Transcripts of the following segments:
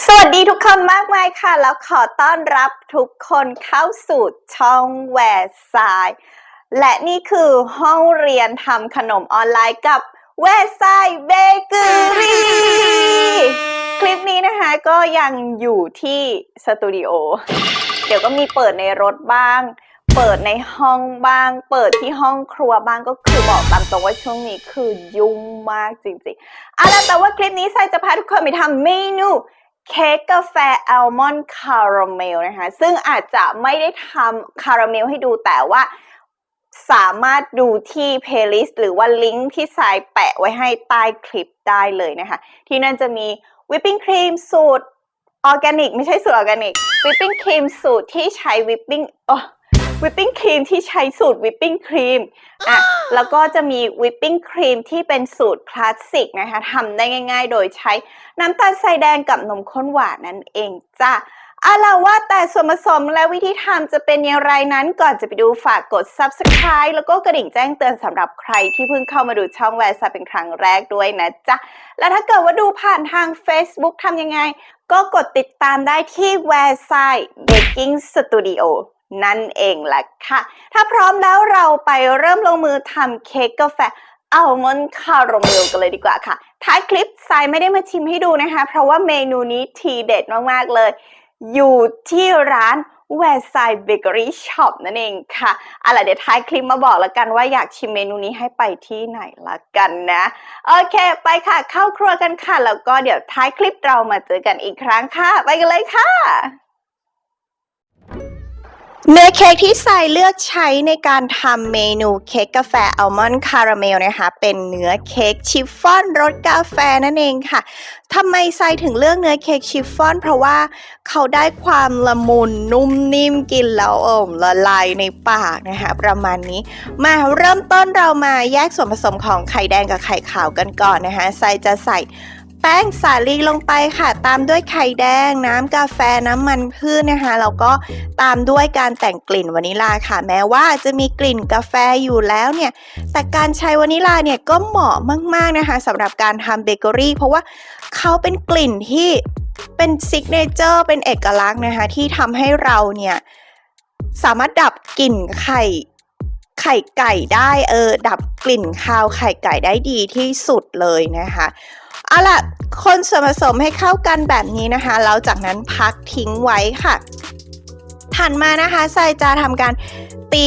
สวัสดีทุกคนมากมายค่ะ แล้วขอต้อนรับทุกคนเข้าสู่ช่องแวร์ซายและนี่คือห้องเรียนทำขนมออนไลน์กับแวร์ซายเบเกอรี่คลิปนี้นะคะก็ยังอยู่ที่สตูดิโอเดี๋ยวก็มีเปิดในรถบ้าง เปิดในห้องบ้าง เปิดที่ห้องครัวบ้างก็คือบอกตามตรงว่าช่วงนี้คือยุ่งมากจริงๆเอาละแต่ว่าคลิปนี้ไซจะพาทุกคนไปทำเมนู เค้กกาแฟอัลมอนด์คาราเมลนะคะ ซึ่งอาจจะไม่ได้ทำคาราเมลให้ดูแต่ว่าสามารถดูที่เพลย์ลิสต์หรือว่าลิงก์ที่สายแปะไว้ให้ใต้คลิปได้เลยนะคะ ที่นั่นจะมีวิปปิ้งครีมสูตรออร์แกนิก ไม่ใช่สูตรออร์แกนิกวิปปิ้งครีมสูตรที่ใช้วิปปิ้งอ๋อ วิปปิ้งครีมที่ใช้สูตรวิปปิ้งครีมอะแล้วก็จะมีวิปปิ้งครีมที่เป็นสูตรคลาสสิกนะคะทำได้ง่าย ๆ โดยใช้น้ำตาลทรายแดงกับนมข้นหวานนั่นเองจ้าเอาล่ะว่าแต่ส่วนผสมและวิธีทำจะเป็นอย่างไรนั้นก่อนจะไปดูฝากกด subscribe แล้วก็กระดิ่งแจ้งเตือนสำหรับใครที่เพิ่งเข้ามาดูช่องแวร์ซาเป็นครั้งแรกด้วยนะจ๊ะ และถ้าเกิดว่าดูผ่านทาง Facebook ทำยังไง ก็กดติดตามได้ที่แวร์ไซ Baking Studio นั่นเองแหละค่ะ ถ้าพร้อมแล้วเราไปเริ่มลงมือทำเค้กกาแฟอัลมอนด์คาราเมลกันเลยดีกว่าค่ะ ท้ายคลิปทรายไม่ได้มาชิมให้ดูนะคะ เพราะว่าเมนูนี้ทีเด็ดมากๆเลย อยู่ที่ร้านแวร์ไซเบเกอรี่ช็อปนั่นเองค่ะอะไรเดี๋ยวท้ายคลิปมาบอกแล้วกันว่าอยากชิมเมนูนี้ให้ไปที่ไหนละกันนะ โอเค ไปค่ะเข้าครัวกันค่ะ แล้วก็เดี๋ยวท้ายคลิปเรามาเจอกันอีกครั้งค่ะ ไปกันเลยค่ะ เนื้อเค้กที่ทรายเลือกใช้ในการทำเมนูเค้กกาแฟอัลมอนด์คาราเมลนะคะ เป็นเนื้อเค้กชิฟฟ่อนรสกาแฟนั่นเองค่ะทำไมทรายถึงเลือกเนื้อเค้กชิฟฟ่อน เพราะว่าเขาได้ความละมุนนุ่มนิ่มกินแล้วอมละลายในปากนะคะ ประมาณนี้ มาเริ่มต้นเรามาแยกส่วนผสมของไข่แดงกับไข่ขาวกันก่อนนะคะทรายจะใส่ แป้งสาลีลงไปค่ะ ตามด้วยไข่แดง น้ำกาแฟน้ำมันพืชนะคะแล้วก็ตามด้วยการแต่งกลิ่นวานิลาค่ะ แม้ว่าจะมีกลิ่นกาแฟอยู่แล้วเนี่ย แต่การใช้วานิลาเนี่ยก็เหมาะมากๆนะคะสำหรับการทำเบเกอรี่ เพราะว่าเขาเป็นกลิ่นที่เป็นซิกเนเจอร์เป็นเอกลักษณ์นะคะที่ทำให้เราเนี่ยสามารถดับกลิ่นไข่ไข่ไก่ได้เออดับกลิ่นคาวไข่ไก่ได้ดีที่สุดเลยนะคะ เอาล่ะ คนส่วนผสมให้เข้ากันแบบนี้นะคะแล้วจากนั้นพักทิ้งไว้ค่ะ ถัดมานะคะใส่จะทำการตี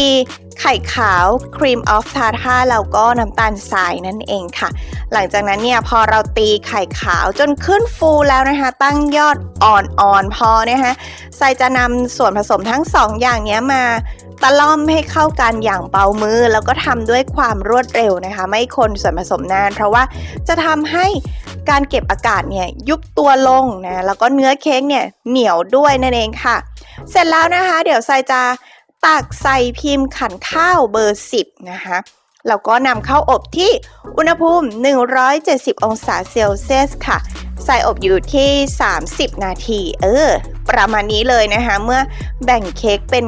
ไข่ขาวครีมออฟทาท่าแล้วก็น้ำตาลทรายนั่นเองค่ะ หลังจากนั้นเนี่ยพอเราตีไข่ขาวจนขึ้นฟูแล้วนะคะ ตั้งยอดอ่อนๆพอนะคะทรายจะนำส่วนผสมทั้งสองอย่างนี้มาตะล่อมให้เข้ากันอย่างเบามือ แล้วก็ทำด้วยความรวดเร็วนะคะ ไม่คนส่วนผสมนาน เพราะว่าจะทำให้การเก็บอากาศเนี่ยยุบตัวลงนะแล้วก็เนื้อเค้กเนี่ยเหนียวด้วยนั่นเองค่ะ เสร็จแล้วนะคะ เดี๋ยวทรายจะ ตักใส่พิมพ์ขันข้าวเบอร์ 10 นะคะแล้วก็นำเข้าอบที่อุณหภูมิ 170 องศาเซลเซียสค่ะ ใส่อบอยู่ที่ 30 นาที เออ ประมาณนี้เลยนะคะ เมื่อแบ่งเค้กเป็น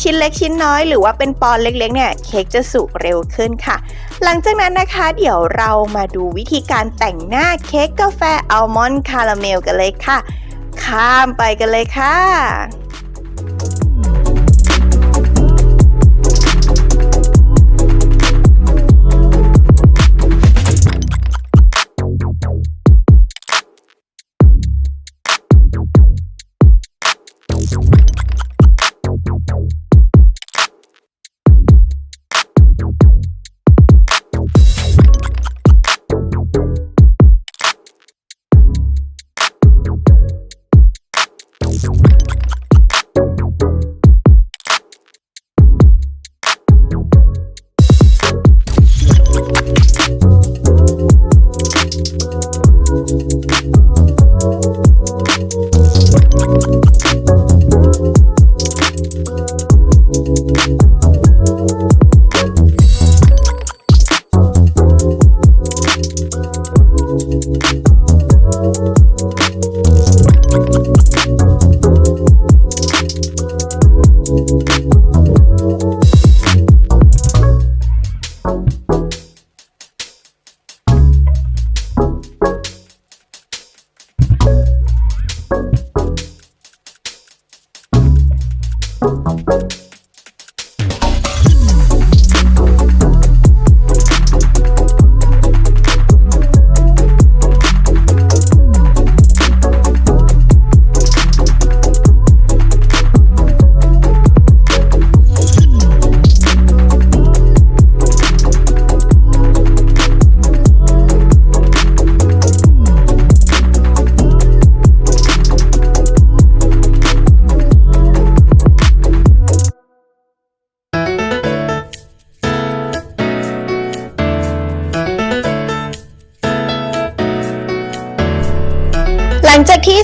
ชิ้นเล็กชิ้นน้อยหรือว่าเป็นปอนเล็กๆเนี่ยเค้กจะสุกเร็วขึ้นค่ะ หลังจากนั้นนะคะ เดี๋ยวเรามาดูวิธีการแต่งหน้าเค้กกาแฟอัลมอนด์คาราเมลกันเลยค่ะ ข้ามไปกันเลยค่ะ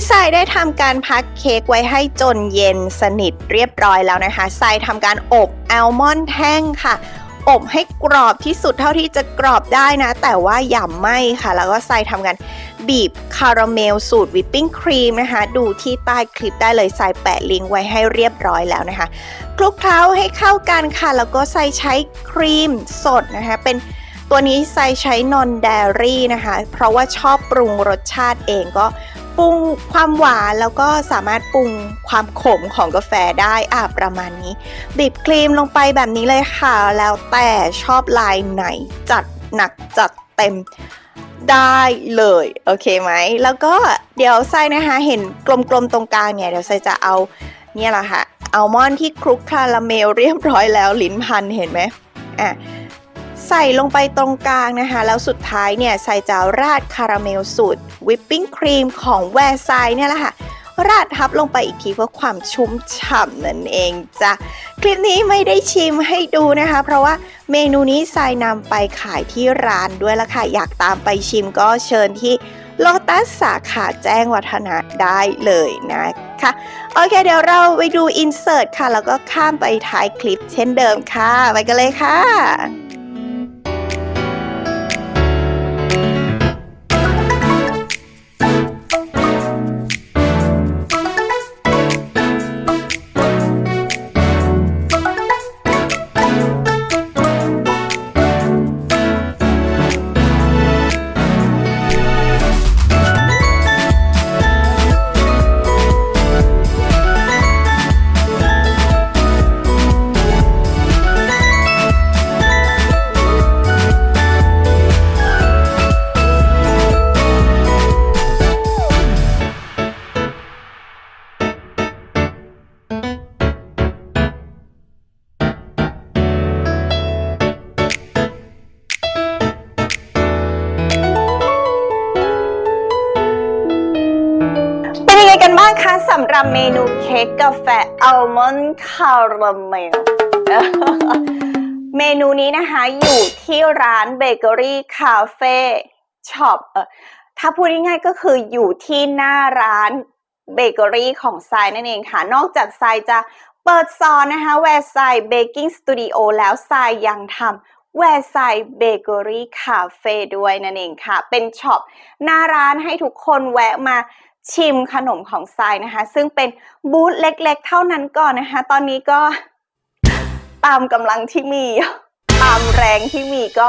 ทรายได้ทำการพักเค้กไว้ให้จนเย็นสนิทเรียบร้อยแล้วนะคะทรายทำการอบแอลมอนด์แท่งค่ะ อบให้กรอบที่สุดเท่าที่จะกรอบได้นะ แต่ว่าอย่าไหม้ค่ะ แล้วก็ทรายทำการบีบคาราเมลสูตรวิปปิ้งครีมนะคะ ดูที่ใต้คลิปได้เลยทรายแปะลิงก์ไว้ให้เรียบร้อยแล้วนะคะ คลุกเคล้าให้เข้ากันค่ะ แล้วก็ใส่ใช้ครีมสดนะคะ เป็นตัวนี้ใส่ใช้นอนเดรี่นะคะ เพราะว่าชอบปรุงรสชาติเองก็ ปรุงความหวานแล้วก็สามารถปรุงความขมของกาแฟได้อะประมาณนี้ บีบครีมลงไปแบบนี้เลยค่ะ แล้วแต่ชอบลายไหนจัดหนักจัดเต็มได้เลย โอเคไหม แล้วก็เดี๋ยวไส้นะคะ เห็นกลมๆตรงกลางเนี่ย เดี๋ยวไส้จะเอาเนี่ยแหละค่ะอัลมอนด์ที่คลุกคาราเมลเรียบร้อยแล้วลิ้นพันเห็นไหมอะ ใส่ลงไปตรงกลางนะคะ แล้วสุดท้ายเนี่ยใส่จะราดคาราเมลสูตรวิปปิ้งครีมของแวร์ไซเนี่ยแหละค่ะราดทับลงไปอีกทีเพื่อความชุ่มฉ่ำนั่นเองจ้ะคลิปนี้ไม่ได้ชิมให้ดูนะคะ เพราะว่าเมนูนี้ทรายนำไปขายที่ร้านด้วยละค่ะ อยากตามไปชิมก็เชิญที่โลตัสสาขาแจ้งวัฒนะได้เลยนะคะ โอเคเดี๋ยวเราไปดูอินเสิร์ตค่ะ แล้วก็ข้ามไปท้ายคลิปเช่นเดิมค่ะ ไปกันเลยค่ะ นบ้าคะสำหรับเมนูเค้กกาแฟอัลมอนด์คาราเมลเมนูนี้นะคะอยู่ที่ร้านเบเกอรี่คาเฟ่ช็อปเออถ้าพูดง่ายๆก็คืออยู่ที่หน้าร้านเบเกอรี่ของทรายนั่นเองค่ะ นอกจากทรายจะเปิดซอนนะคะแวร์ไซเบกกิ้งสตูดิโอแล้วทรายยังทำแวร์ไซเบเกอรี่คาเฟ่ด้วยนั่นเองค่ะ เป็นช็อปหน้าร้านให้ทุกคนแวะมา ชิมขนมของทรายนะคะ ซึ่งเป็นบูธเล็กๆ เท่านั้นก่อนนะคะ ตอนนี้ก็ตามกำลังที่มี ตามแรงที่มีก็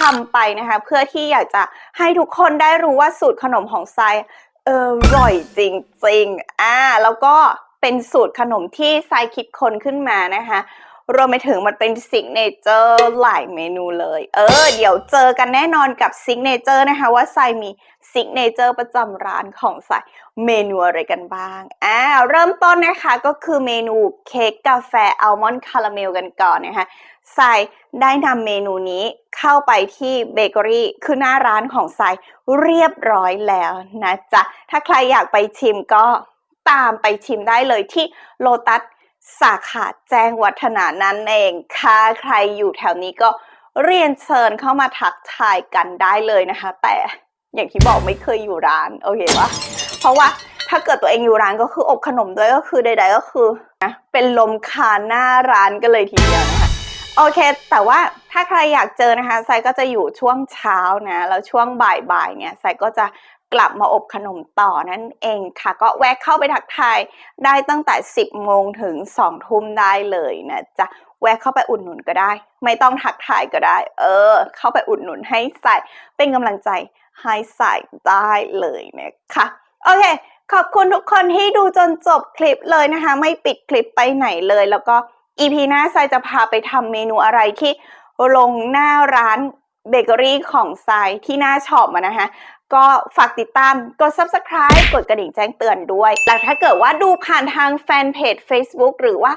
ทำไปนะคะ เพื่อที่อยากจะให้ทุกคนได้รู้ว่าสูตรขนมของทรายเอออร่อยจริงๆอ่าแล้วก็เป็นสูตรขนมที่ทรายคิดค้นขึ้นมานะคะ รวมไปถึงมันเป็นซิกเนเจอร์หลายเมนูเลย เออ เดี๋ยวเจอกันแน่นอนกับซิกเนเจอร์นะคะ ว่าทรายมีซิกเนเจอร์ประจำร้านของทรายเมนูอะไรกันบ้างอ่าเริ่มต้นนะคะก็คือเมนูเค้กกาแฟอัลมอนด์คาราเมลกันก่อนนะคะทรายได้นำเมนูนี้เข้าไปที่เบเกอรี่คือหน้าร้านของทรายเรียบร้อยแล้วนะจ๊ะ ถ้าใครอยากไปชิมก็ตามไปชิมได้เลยที่โลตัส สาขาแจ้งวัฒนานั่นเองค่ะใครอยู่แถวนี้ก็เรียนเชิญเข้ามาทักทายกันได้เลยนะคะ แต่อย่างที่บอกไม่เคยอยู่ร้านโอเคปะเพราะว่าถ้าเกิดตัวเองอยู่ร้านก็คืออบขนมด้วยก็คือใด ๆ ก็คือนะเป็นลมคาหน้าร้านกันเลยทีเดียวนะคะโอเค แต่ว่าถ้าใครอยากเจอนะคะไซก็จะอยู่ช่วงเช้านะแล้วช่วงบ่ายๆเนี่ยไซก็จะ กลับมาอบขนมต่อนั่นเองค่ะ ก็แวะเข้าไปทักทายได้ตั้งแต่ 10โมงถึง2ทุ่มได้เลยนะจ๊ะแวะเข้าไปอุดหนุนก็ได้ ไม่ต้องทักทายก็ได้ เออ เข้าไปอุดหนุนให้ใส่เป็นกำลังใจให้ใส่ได้เลยนะคะโอเค ขอบคุณทุกคนที่ดูจนจบคลิปเลยนะคะ ไม่ปิดคลิปไปไหนเลย แล้วก็ EP หน้าไซจะพาไปทำเมนูอะไรที่ลงหน้าร้านเบเกอรี่ของไซที่หน้าช็อปอะนะคะ ก็ฝากติดตามกด subscribe กดกระดิ่งแจ้งเตือนด้วยและถ้าเกิดว่าดูผ่านทางแฟนเพจ Facebook หรือว่า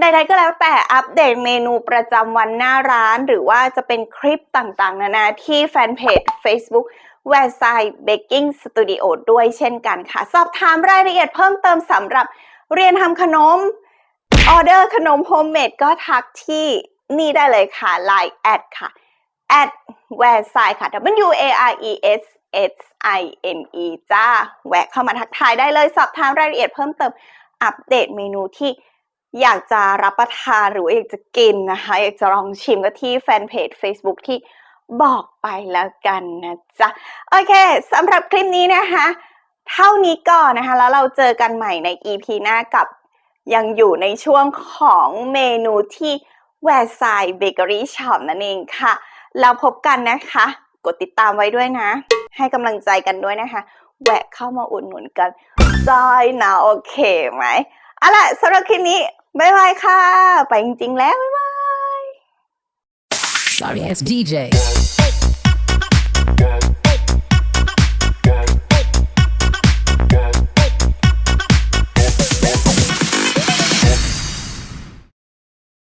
ใดๆก็แล้วแต่อัปเดตเมนูประจำวันหน้าร้าน หรือว่าจะเป็นคลิปต่างๆ นานาที่แฟนเพจ Facebook w e r s i d e Baking Studio ด้วยเช่นกันค่ะ สอบถามรายละเอียดเพิ่มเติมสำหรับเรียนทำขนม ออเดอร์ขนมโฮมเมดก็ทักที่นี่ได้เลยค่ะ Line แอดค่ะ at w e r s i d e ค่ะ W A R E S S I N E จ้า แวะเข้ามาทักทายได้เลยสอบถามรายละเอียดเพิ่มเติมอัปเดตเมนูที่อยากจะรับประทานหรืออยากจะกินนะคะ อยากจะลองชิมก็ที่แฟนเพจ Facebook ที่บอกไปแล้วกันนะจ๊ะ โอเคสำหรับคลิปนี้นะคะ เท่านี้ก่อนนะคะ แล้วเราเจอกันใหม่ใน EP หน้ากับยังอยู่ในช่วงของเมนูที่แวร์ไซเบเกอรี่ช็อปนั่นเองค่ะ เราพบกันนะคะ กดติดตามไว้ด้วยนะ ให้กำลังใจกันด้วยนะคะ แวะเข้ามาอุดหนุนกันจอยนะโอเคไหมเอาล่ะสำหรับคลิปนี้ บ๊ายบายค่ะ ไปจริงๆแล้ว บ๊ายบาย Sorry it's DJ.